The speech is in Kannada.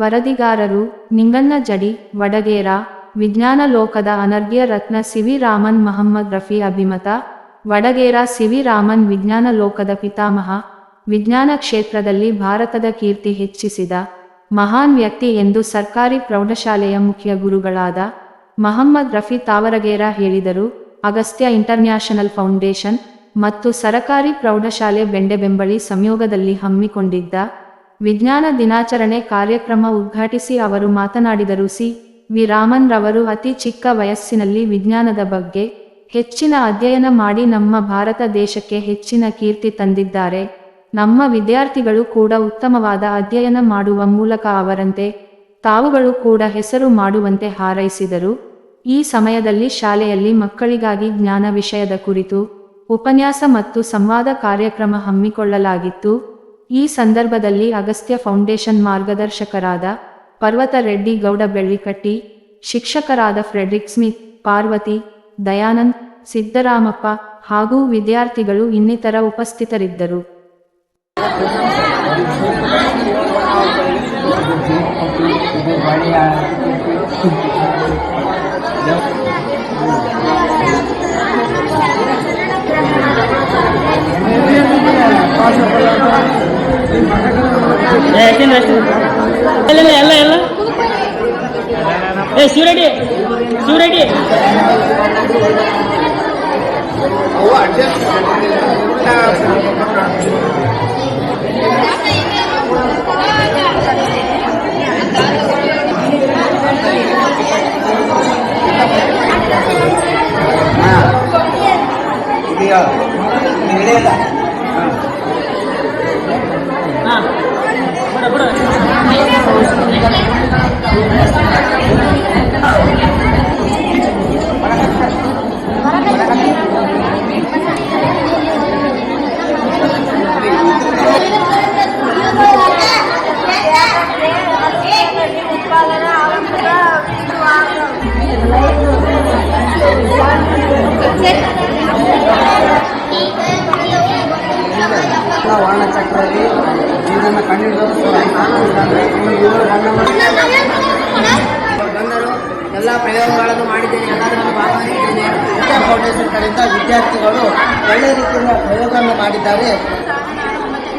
ವರದಿಗಾರರು ನಿಂಗಣ್ಣ ಜಡಿ, ವಡಗೇರ, ವಿಜ್ಞಾನ ಲೋಕದ ಅನರ್ಘ್ಯ ರತ್ನ ಸಿವಿ ರಾಮನ್ ಮಹಮ್ಮದ್ ರಫಿ ಅಭಿಮತ, ವಡಗೇರ ಸಿವಿ ರಾಮನ್ ವಿಜ್ಞಾನ ಲೋಕದ ಪಿತಾಮಹ, ವಿಜ್ಞಾನ ಕ್ಷೇತ್ರದಲ್ಲಿ ಭಾರತದ ಕೀರ್ತಿ ಹೆಚ್ಚಿಸಿದ ಮಹಾನ್ ವ್ಯಕ್ತಿ ಎಂದು ಸರ್ಕಾರಿ ಪ್ರೌಢಶಾಲೆಯ ಮುಖ್ಯ ಗುರುಗಳಾದ ಮಹಮ್ಮದ್ ರಫಿ ತಾವರಗೇರ ಹೇಳಿದರು. ಅಗಸ್ತ್ಯ ಇಂಟರ್ನ್ಯಾಷನಲ್ ಫೌಂಡೇಶನ್ ಮತ್ತು ಸರಕಾರಿ ಪ್ರೌಢಶಾಲೆ ಬೆಂಡೆಬೆಂಬಳಿ ಸಂಯೋಗದಲ್ಲಿ ಹಮ್ಮಿಕೊಂಡಿದ್ದ ವಿಜ್ಞಾನ ದಿನಾಚರಣೆ ಕಾರ್ಯಕ್ರಮ ಉದ್ಘಾಟಿಸಿ ಅವರು ಮಾತನಾಡಿದರು. ಸಿ. ವಿ. ರಾಮನ್ ರವರು ಅತಿ ಚಿಕ್ಕ ವಯಸ್ಸಿನಲ್ಲಿ ವಿಜ್ಞಾನದ ಬಗ್ಗೆ ಹೆಚ್ಚಿನ ಅಧ್ಯಯನ ಮಾಡಿ ನಮ್ಮ ಭಾರತ ದೇಶಕ್ಕೆ ಹೆಚ್ಚಿನ ಕೀರ್ತಿ ತಂದಿದ್ದಾರೆ. ನಮ್ಮ ವಿದ್ಯಾರ್ಥಿಗಳು ಕೂಡ ಉತ್ತಮವಾದ ಅಧ್ಯಯನ ಮಾಡುವ ಮೂಲಕ ಅವರಂತೆ ತಾವುಗಳು ಕೂಡ ಹೆಸರು ಮಾಡುವಂತೆ ಹಾರೈಸಿದರು. ಈ ಸಮಯದಲ್ಲಿ ಶಾಲೆಯಲ್ಲಿ ಮಕ್ಕಳಿಗಾಗಿ ಜ್ಞಾನ ವಿಷಯದ ಕುರಿತು ಉಪನ್ಯಾಸ ಮತ್ತು ಸಂವಾದ ಕಾರ್ಯಕ್ರಮ ಹಮ್ಮಿಕೊಳ್ಳಲಾಗಿತ್ತು. ಈ ಸಂದರ್ಭದಲ್ಲಿ ಅಗಸ್ತ್ಯ ಫೌಂಡೇಶನ್ ಮಾರ್ಗದರ್ಶಕರಾದ ಪರ್ವತ ರೆಡ್ಡಿ ಗೌಡ ಬೆಳ್ಳಿಕಟ್ಟಿ ಶಿಕ್ಷಕರಾದ ಫ್ರೆಡ್ರಿಕ್ ಸ್ಮಿತ್, ಪಾರ್ವತಿ, ದಯಾನಂದ್, ಸಿದ್ದರಾಮಪ್ಪ ಹಾಗೂ ವಿದ್ಯಾರ್ಥಿಗಳು ಇನ್ನಿತರ ಉಪಸ್ಥಿತರಿದ್ದರು. ಇದು ಒಳ್ಳೆಯ ಯಾಕೆಂದ್ರೆ ಅಷ್ಟು ಇಲ್ಲ ಇಲ್ಲ, ಎಲ್ಲ ಎಲ್ಲ ಏ ಶಿವರೆಡ್ಡಿ ಶಿವರೆಡ್ಡಿ ಇದೆಯಾ ನಡೆಯಲ್ಲ ಹಾ ಬಿಡ ಬಿಡ ವಾಹನಚಕ್ರದಲ್ಲಿ ಇದನ್ನು ಬಂದರು ಎಲ್ಲ ಪ್ರಯೋಗಗಳನ್ನು ಮಾಡಿದ್ದೇನೆ ಎಲ್ಲದರಲ್ಲೂ ಭಾಗವಹಿಸಿದ್ದೇನೆ ವಿದ್ಯಾ ಫೌಂಡೇಶನ್ ಕಡೆಯಿಂದ ವಿದ್ಯಾರ್ಥಿಗಳು ಒಳ್ಳೆಯ ರೀತಿಯಿಂದ ಪ್ರಯೋಗವನ್ನು ಮಾಡಿದ್ದಾರೆ.